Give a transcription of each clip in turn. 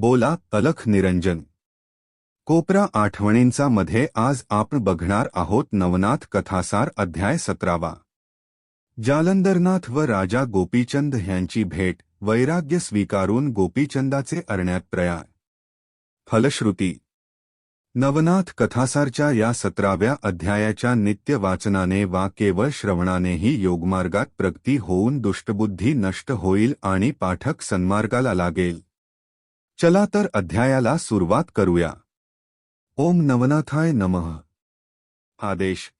बोला तलख निरंजन. कोपरा आठवणींचा मध्ये आज आपण बघणार आहोत नवनाथ कथासार अध्याय सतरावा. जालंदरनाथ व राजा गोपीचंद ह्यांची भेट वैराग्य स्वीकारून गोपीचंदाचे अरण्यात प्रयाण. फलश्रुती. नवनाथ कथासारच्या या सतराव्या अध्यायाच्या नित्य वाचनाने वा केवळ श्रवणानेही योगमार्गात प्रगती होऊन दुष्टबुद्धी नष्ट होईल आणि पाठक सन्मार्गाला लागेल. चला तर अध्यायाला सुरुवात करूया. ओम नवनाथाय नमः. आदेश.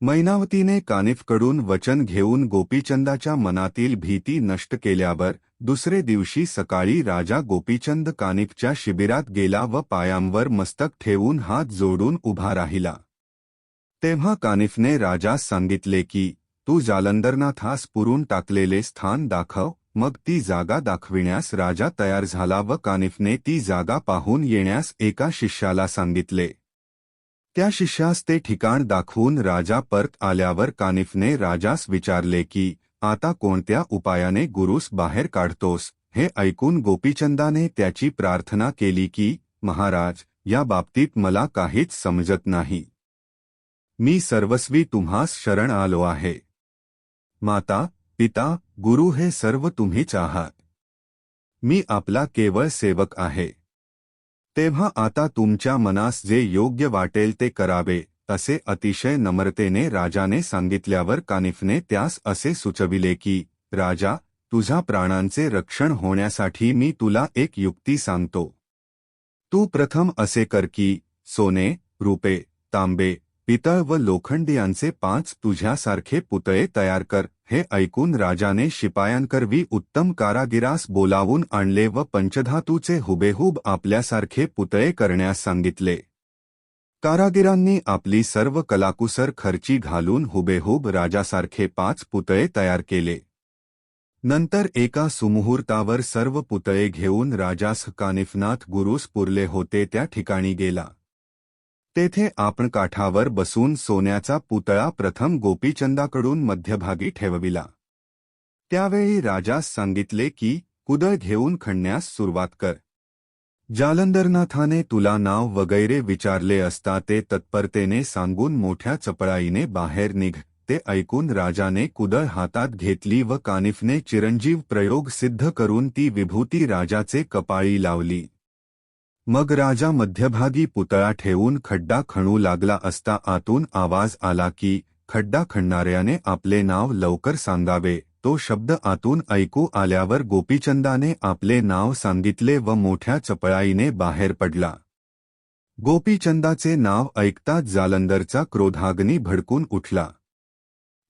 मैनावतीने कानिफकडून वचन घेऊन गोपीचंदाच्या मनातील भीती नष्ट केल्यावर दुसरे दिवशी सकाळी राजा गोपीचंद कानिफच्या शिबिरात गेला व पायांवर मस्तक ठेवून हात जोडून उभा राहिला. तेव्हा कानिफने राजास सांगितले की, तू जालंदरनाथास पुरून टाकलेले स्थान दाखव मग ती जागा दाखविण्यास राजा तयार झाला व कानिफने ती जागा पाहून येण्यास एका शिष्याला सांगितले. त्या शिष्यास ते ठिकाण दाखवून राजा परत आल्यावर कानिफने राजास विचारले की आता कोणत्या उपायाने गुरुस बाहेर काढतोस? हे ऐकून गोपीचंदाने त्याची प्रार्थना केली की महाराज या बाबतीत मला काहीच समजत नाही. मी सर्वस्वी तुम्हास शरण आलो आहे. माता पिता, गुरु हे सर्व तुम्हीच आहात मी आपला केवळ सेवक आहे। तेव्हा आता तुमच्या मनास जे योग्य वाटेल ते करावे असे अतिशय नम्रतेने राजाने सांगितल्यावर कानिफने त्यास असे सुचविले की, राजा, तुझ्या प्राणांचे रक्षण होण्यासाठी मी तुला एक युक्ती सांगतो. तू प्रथम असे कर की, सोने, रुपे, तांबे, पितळ व लोखंड यांचे पाच तुझ्यासारखे पुतळे तयार कर. हे ऐकून राजाने शिपायांकरवी उत्तम कारागिरास बोलावून आणले व पंचधातूचे हुबेहूब आपल्यासारखे पुतळे करण्यास सांगितले. कारागिरांनी आपली सर्व कलाकुसर खर्ची घालून हुबेहूब राजासारखे पाच पुतळे तयार केले. नंतर एका सुमुहूर्तावर सर्व पुतळे घेऊन राजास कानिफनाथ गुरुस पुरले होते त्या ठिकाणी गेला. तेथे आपण काठावर बसून सोन्याचा पुतळा प्रथम गोपीचंदाकडून मध्यभागी ठेवविला. त्यावेळी राजास सांगितले की कुदळ घेऊन खणण्यास सुरुवात कर. जालंदरनाथाने तुला नाव वगैरे विचारले असता ते तत्परतेने सांगून मोठ्या चपळाईने बाहेर निघ. ते ऐकून राजाने कुदळ हातात घेतली व कानिफने चिरंजीव प्रयोग सिद्ध करून ती विभूती राजाचे कपाळी लावली. मग राजा मध्यभागी पुतळा ठेवून खड्डा खणू लागला असता आतून आवाज आला की खड्डा खणणाऱ्याने आपले नाव लवकर सांगावे. तो शब्द आतून ऐकू आल्यावर गोपीचंदाने आपले नाव सांगितले व मोठ्या चपळाईने बाहेर पडला. गोपीचंदाचे नाव ऐकताच जालंदरचा क्रोधाग्नी भडकून उठला.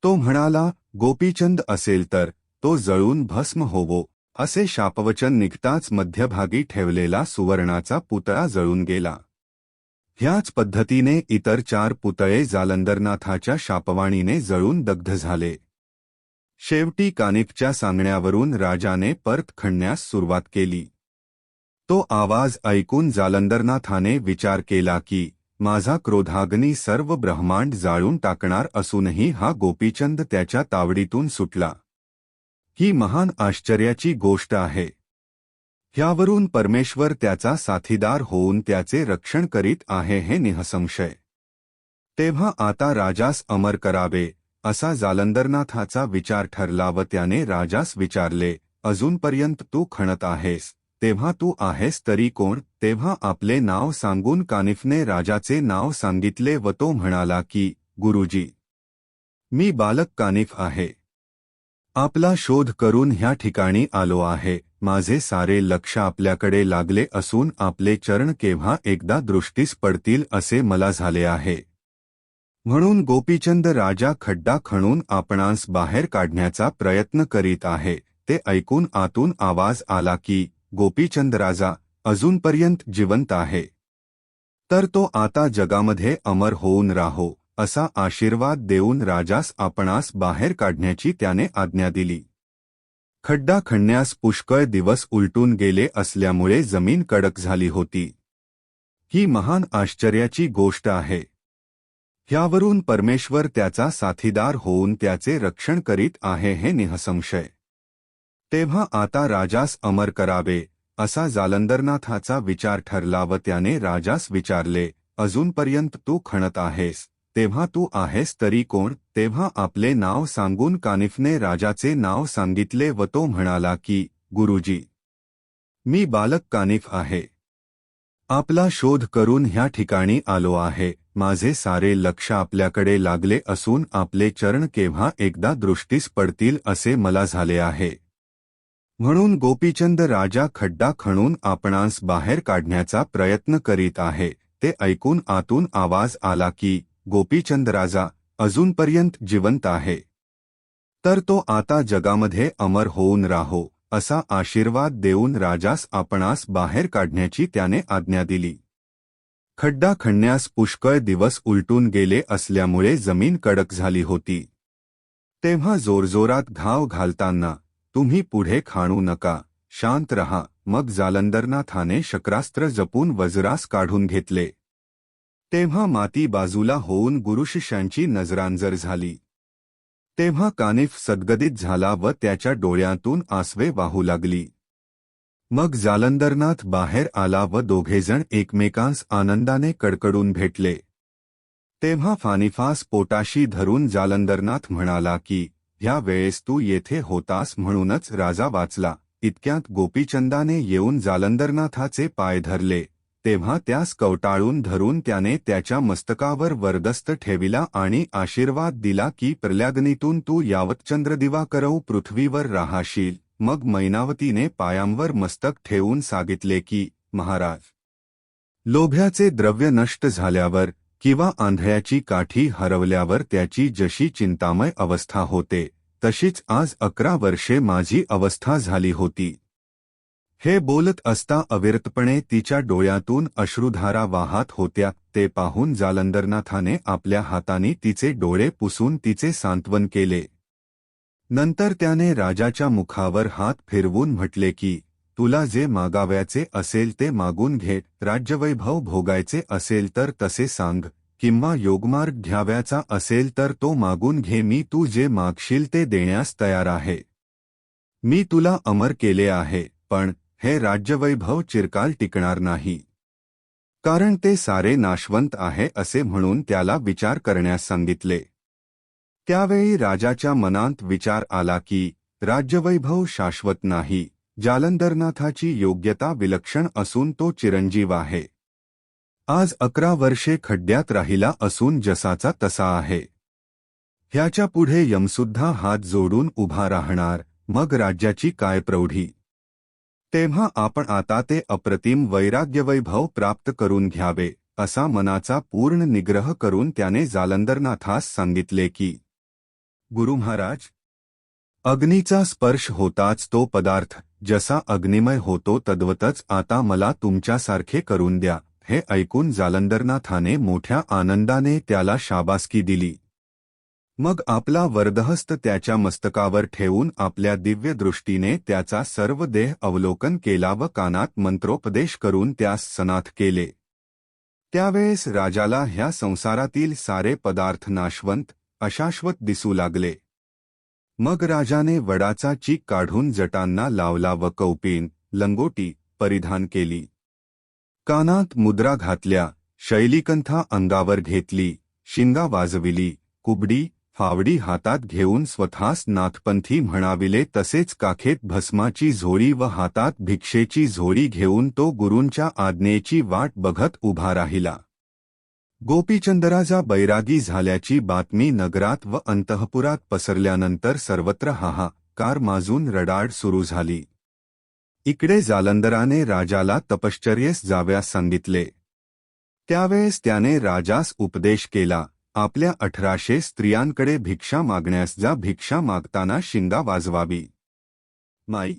तो म्हणाला गोपीचंद असेल तर तो जळून भस्म होवो. असे शापवचन निघताच मध्यभागी ठेवलेला सुवर्णाचा पुतळा जळून गेला. ह्याच पद्धतीने इतर चार पुतळे जालंदरनाथाच्या शापवाणीने जळून दग्ध झाले. शेवटी कानिफच्या सांगण्यावरून राजाने परत खणण्यास सुरुवात केली. तो आवाज ऐकून जालंदरनाथाने विचार केला की माझा क्रोधाग्नी सर्व ब्रह्मांड जाळून टाकणार असूनही हा गोपीचंद त्याच्या तावडीतून सुटला. ही महान आश्चर्याची गोष्ट आहे. ह्यावरून परमेश्वर त्याचा साथीदार होऊन त्याचे रक्षण करीत आहे हे निहसंशय तेव्हा आता राजास अमर करावे असा जालंदरनाथाचा विचार ठरला व त्याने राजास विचारले अजूनपर्यंत तू खणत आहेस तेव्हा तू आहेस तरी कोण तेव्हा आपले नाव सांगून कानिफने राजाचे नाव सांगितले व तो म्हणाला की गुरुजी मी बालक कानिफ आहे. आपला शोध करून ह्या ठिकाणी आलो आहे. माझे सारे लक्ष आपल्याकडे लागले असून आपले चरण केव्हा एकदा दृष्टीस पडतील असे मला झाले आहे. म्हणून गोपीचंद राजा खड्डा खणून आपणास बाहेर काढण्याचा प्रयत्न करीत आहे. ते ऐकून आतून आवाज आला की गोपीचंद राजा अजूनपर्यंत जिवंत आहे. तर तो आता जगामध्ये अमर होऊन राहो. असा आशीर्वाद देऊन राजास आपणास बाहेर काढण्याची त्याने आज्ञा दिली. खड्डा खणण्यास पुष्कळ दिवस उलटून गेले असल्यामुळे जमीन कडक झाली होती. ही महान आश्चर्याची गोष्ट आहे. ह्यावरून परमेश्वर त्याचा साथीदार होऊन त्याचे रक्षण करीत आहे हे निहसंशय तेव्हा आता राजास अमर करावे असा जालंदरनाथाचा विचार ठरला व त्याने राजास विचारले अजूनपर्यंत तू खणत आहेस? तेव्हा तू आहेस तरी कोण? तेव्हा आपले नाव सांगून कानिफने राजाचे नाव सांगितले व तो म्हणाला की गुरुजी मी बालक कानिफ आहे. आपला शोध करून ह्या ठिकाणी आलो आहे. माझे सारे लक्ष आपल्याकडे लागले असून आपले चरण केव्हा एकदा दृष्टीस पडतील असे मला झाले आहे. म्हणून गोपीचंद राजा खड्डा खणून आपणास बाहेर काढण्याचा प्रयत्न करीत आहे. ते ऐकून आतून आवाज आला की गोपीचंद राजा अजूनपर्यंत जिवंत आहे. तर तो आता जगामध्ये अमर होऊन राहो असा आशीर्वाद देऊन राजास आपणास बाहेर काढण्याची त्याने आज्ञा दिली. खड्डा खणण्यास पुष्कळ दिवस उलटून गेले असल्यामुळे जमीन कडक झाली होती. तेव्हा जोरजोरात घाव घालताना तुम्ही पुढे खाणू नका शांत रहा मग जालंदरनाथाने शक्रास्त्र जपून वज्रास काढून घेतले. तेव्हा माती बाजूला होऊन गुरुशिष्यांची नजरांजर झाली. तेव्हा कानिफ सद्गदित झाला व त्याच्या डोळ्यातून आसवे वाहू लागली. मग जालंदरनाथ बाहेर आला व दोघेजण एकमेकांस आनंदाने कडकडून भेटले. तेव्हा फानिफास पोटाशी धरून जालंदरनाथ म्हणाला की ह्या वेळेस तू येथे होतास म्हणूनच राजा वाचला. इतक्यात गोपीचंदाने येऊन जालंदरनाथाचे पाय धरले. तेव्हा त्यास कवटाळून धरून त्याने त्याच्या मस्तकावर वरदस्त ठेविला आणि आशीर्वाद दिला की प्रल्याग्नीतून तू यावत चंद्रदिवा करऊ पृथ्वीवर राहाशील. मग मैनावतीने पायांवर मस्तक ठेवून सांगितले की महाराज लोभ्याचे द्रव्य नष्ट झाल्यावर किंवा आंधळ्याची काठी हरवल्यावर त्याची जशी चिंतामय अवस्था होते तशीच आज अकरा वर्षे माझी अवस्था झाली होती. हे बोलत असता अविरतपणे तिच्या डोळ्यातून अश्रुधारा वाहात होत्या ते पाहून जालंदरनाथाने आपल्या हाताने तिचे डोळे पुसून तिचे सांत्वन केले. नंतर त्याने राजाच्या मुखावर हात फिरवून म्हटले की तुला जे मागाव्याचे असेल ते मागून घे राज्यवैभव भोगायचे असेल तर तसे सांग किंवा योगमार्ग घ्याव्याचा असेल तर तो मागून घे मी तू जे मागशील ते देण्यास तयार आहे. मी तुला अमर केले आहे पण हे राज्यवैभव चिरकाल टिकणार नाही. कारण ते सारे नाशवंत आहे असे म्हणून त्याला विचार करण्यास सांगितले. त्यावेळी राजाच्या मनात विचार आला की राज्यवैभव शाश्वत नाही जालंदरनाथाची योग्यता विलक्षण असून तो चिरंजीव आहे. आज अकरा वर्षे खड्ड्यात राहिला असून जसाचा तसा आहे. ह्याच्या पुढे यमसुद्धा हात जोडून उभा राहणार मग राज्याची काय प्रौढी? तेव्हा आपण आता ते अप्रतिम वैराग्यवैभव प्राप्त करून घ्यावे असा मनाचा पूर्ण निग्रह करून त्याने जालंदरनाथास सांगितले की गुरु महाराज अग्नीचा स्पर्श होताच तो पदार्थ जसा अग्निमय होतो तद्वतच आता मला तुमच्यासारखे करून द्या हे ऐकून जालंदरनाथाने मोठ्या आनंदाने त्याला शाबासकी दिली. मग आपला वरदहस्त त्याच्या मस्तकावर ठेवून आपल्या दिव्य दृष्टीने त्याचा सर्व देह अवलोकन केला व कानात मंत्रोपदेश करून त्यास सनाथ केले. त्यावेळेस राजाला ह्या संसारातील सारे पदार्थ नाशवंत अशाश्वत दिसू लागले. मग राजाने वडाचा चीक काढून जटांना लावला व कौपीन लंगोटी परिधान केली. कानात मुद्रा घातल्या शैलीकंथा अंगावर घेतली शिंगा वाजविली कुबडी फावडी हातात घेऊन स्वतःस नाथपंथी म्हणाविले तसेच काखेत भस्माची झोरी व हातात भिक्षेची झोरी घेऊन तो गुरूंच्या आज्ञेची वाट बघत उभा राहिला. गोपीचंदराजा बैरागी झाल्याची बातमी नगरात व अंतःपुरात पसरल्यानंतर सर्वत्र हाहाकार माजून रडाड सुरू झाली. इकडे जालंदराने राजाला तपश्चर्येस जाव्यास सांगितले. त्यावेळेस त्याने राजास उपदेश केला. आपल्या अठराशे स्त्रियांकडे भिक्षा मागण्यास जा भिक्षा मागताना शिंगा वाजवावी. माई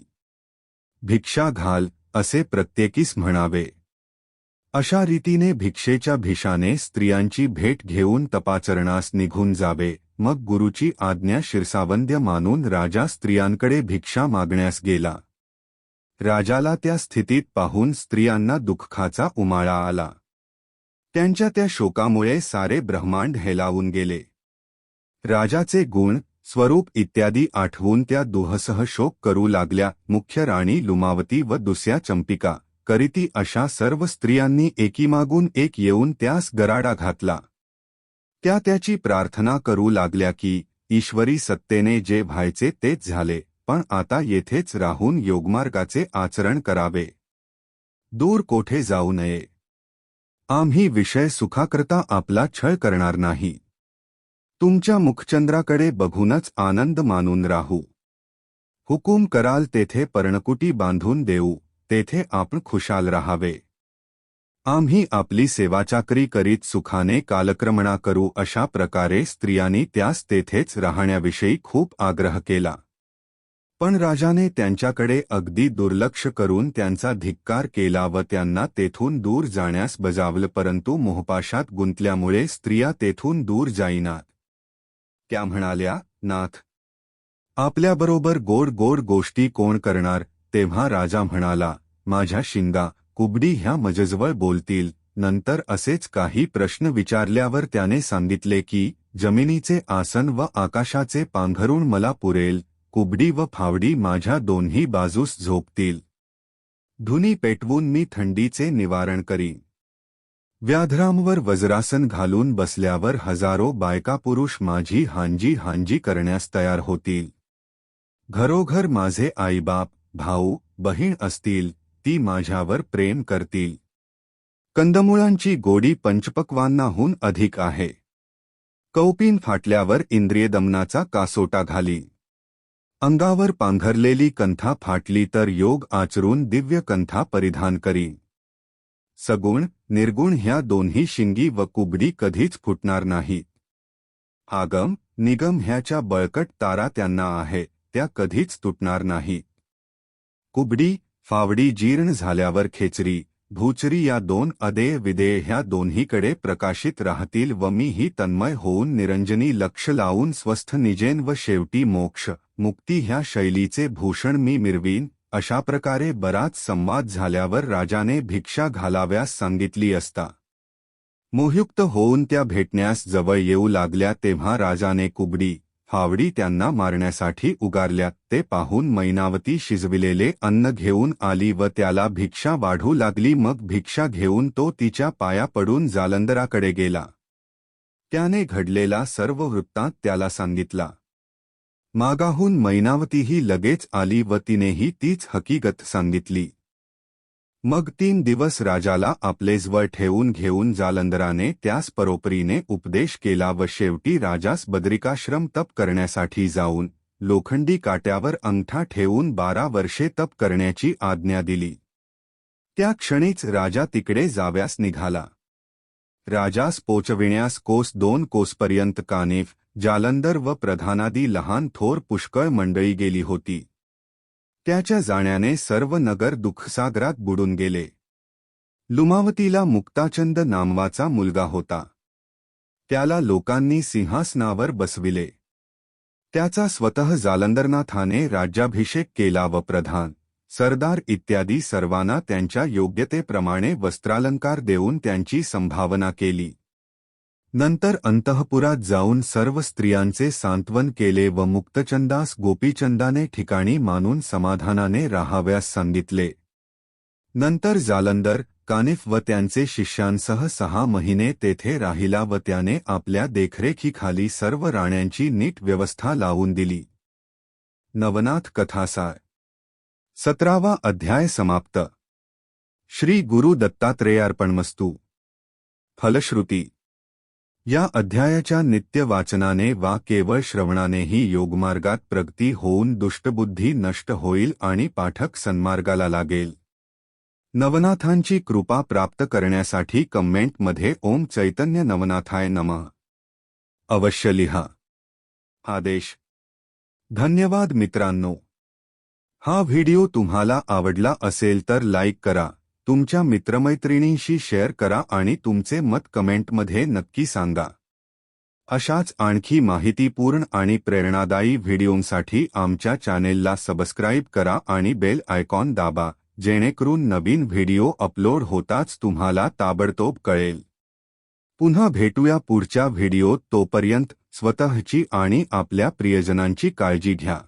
भिक्षा घाल असे प्रत्येकीस म्हणावे. अशा रीतीने भिक्षेच्या भिषाने स्त्रियांची भेट घेऊन तपाचरणास निघून जावे. मग गुरुची आज्ञा शिरसावंद्य मानून राजा स्त्रियांकडे भिक्षा मागण्यास गेला. राजाला त्या स्थितीत पाहून स्त्रियांना दुःखाचा उमाळा आला. त्यांच्या त्या शोकामुळे सारे ब्रह्मांड हेलावून गेले. राजाचे गुण स्वरूप इत्यादी आठवून त्या दुहसह शोक करू लागल्या. मुख्य राणी लुमावती व दुसऱ्या चंपिका करीती अशा सर्व स्त्रियांनी एकीमागून एक येऊन त्यास गराडा घातला. त्या त्याची प्रार्थना करू लागल्या की ईश्वरी सत्तेने जे व्हायचे तेच झाले पण आता येथेच राहून योगमार्गाचे आचरण करावे. दूर कोठे जाऊ नये. आम्ही विषय सुखाकरता आपला छळ करणार नाही. तुमच्या मुखचंद्राकडे बघूनच आनंद मानून राहू. हुकूम कराल तेथे पर्णकुटी बांधून देऊ तेथे आपण खुशाल राहावे. आम्ही आपली सेवाचाकरी करीत सुखाने कालक्रमणा करू अशा प्रकारे स्त्रियांनी त्यास तेथेच राहण्याविषयी खूप आग्रह केला. पण राजाने त्यांच्याकडे अगदी दुर्लक्ष करून त्यांचा धिक्कार केला व त्यांना तेथून दूर जाण्यास बजावलं परंतु मोहपाशात गुंतल्यामुळे स्त्रिया तेथून दूर जाईनात. त्या म्हणाल्या नाथ आपल्याबरोबर गोड गोड गोष्टी कोण करणार? तेव्हा राजा म्हणाला माझ्या शिंगा कुबडी ह्या मजजवळ बोलतील. नंतर असेच काही प्रश्न विचारल्यावर त्याने सांगितले की जमिनीचे आसन व आकाशाचे पांघरून मला पुरेल. कुबडी व फावडी माझ्या दोन्ही बाजूस झोपतील. धुनी पेटवून मी थंडीचे निवारण करीन. व्याधरामवर वज्रासन घालून बसल्यावर हजारो बायका पुरुष माझी हांजी हांजी करण्यास तयार होतील. घरोघर माझे आईबाप भाऊ बहीण असतील ती माझ्यावर प्रेम करतील. कंदमुळांची गोडी पंचपक्वांनाहून अधिक आहे. कौपीन फाटल्यावर इंद्रियदमनाचा कासोटा घाली. अंगावर पांघरलेली कंथा फाटली तर योग आचरून दिव्य कंथा परिधान करी. सगुण निर्गुण ह्या दोन्ही शिंगी व कुबडी कधीच फुटणार नाहीत. आगम निगम ह्याच्या बळकट तारा त्यांना आहे त्या कधीच तुटणार नाहीत. कुबडी फावडी जीर्ण झाल्यावर खेचरी भूचरी या दोन अदेय विदेय ह्या दोन्हीकडे प्रकाशित राहतील व मी ही तन्मय होऊन निरंजनी लक्ष लावून स्वस्थ निजेन व शेवटी मोक्ष. मुक्ती ह्या शैलीचे भूषण मी मिरवीन अशा प्रकारे बराच संवाद झाल्यावर राजाने भिक्षा घालाव्यास सांगितली असता. मोहयुक्त होऊन त्या भेटण्यास जवळ येऊ लागल्या तेव्हा राजाने कुबडी हावडी त्यांना मारण्यासाठी उगारल्या ते पाहून मैनावती शिजविलेले अन्न घेऊन आली व त्याला भिक्षा वाढू लागली मग भिक्षा घेऊन तो तिच्या पाया पडून जालंदराकडे गेला. त्याने घडलेला सर्व वृत्तांत त्याला सांगितला. मागाहून मैनावतीही लगेच आली व तिनेही तीच हकीकत सांगितली. मग तीन दिवस राजाला आपले जवळ ठेवून घेऊन जालंदराने त्यास परोपरीने उपदेश केला व शेवटी राजास बद्रिकाश्रम तप करण्यासाठी जाऊन लोखंडी काट्यावर अंगठा ठेवून बारा वर्षे तप करण्याची आज्ञा दिली. त्या क्षणीच राजा तिकडे जाव्यास निघाला. राजास पोचविण्यास कोस दोन कोसपर्यंत कानेफ जालंदर व प्रधानादी लहान थोर पुष्कळ मंडळी गेली होती. त्याच्या जाण्याने सर्व नगर दुःखसागरात बुडून गेले. लुमावतीला मुक्ताचंद नामवाचा मुलगा होता. त्याला लोकांनी सिंहासनावर बसविले. त्याचा स्वतः जालंदरनाथाने राज्याभिषेक केला व प्रधान सरदार इत्यादी सर्वांना त्यांच्या योग्यतेप्रमाणे वस्त्रालंकार देऊन त्यांची संभावना केली. नंतर अंतःपुरात जाऊन सर्व स्त्रियांचे सांत्वन केले व मुक्तचंदास गोपीचंदाने ठिकाणी मानून समाधानाने राहाव्यास सांगितले. नंतर जालंदर कानिफ व त्यांचे शिष्यांसह सहा महिने तेथे राहिला व त्याने आपल्या देखरेखीखाली सर्व राण्यांची नीट व्यवस्था लावून दिली. नवनाथ कथासार. सतरावा अध्याय समाप्त. श्री गुरु दत्तात्रेयार्पणमस्तू. फलश्रुती. या अध्यायाच्या नित्य वाचनाने वा केवळ श्रवणानेही योगमार्गात प्रगती होऊन दुष्टबुद्धी नष्ट होईल आणि पाठक सन्मार्गाला लागेल. नवनाथांची कृपा प्राप्त करण्यासाठी कमेंटमध्ये ओम चैतन्य नवनाथाय नमः. अवश्य लिहा. आदेश. धन्यवाद मित्रांनो. हा व्हिडिओ तुम्हाला आवडला असेल तर लाईक करा. तुमच्या मित्रमैत्रिणींशी शेअर करा आणि तुमचे मत कमेंटमध्ये नक्की सांगा. अशाच आणखी माहितीपूर्ण आणि प्रेरणादायी व्हिडिओंसाठी आमच्या चॅनेलला सबस्क्राईब करा आणि बेल आयकॉन दाबा जेणेकरून नवीन व्हिडिओ अपलोड होताच तुम्हाला ताबडतोब कळेल. पुन्हा भेटूया पुढच्या व्हिडिओत तोपर्यंत स्वतःची आणि आपल्या प्रियजनांची काळजी घ्या.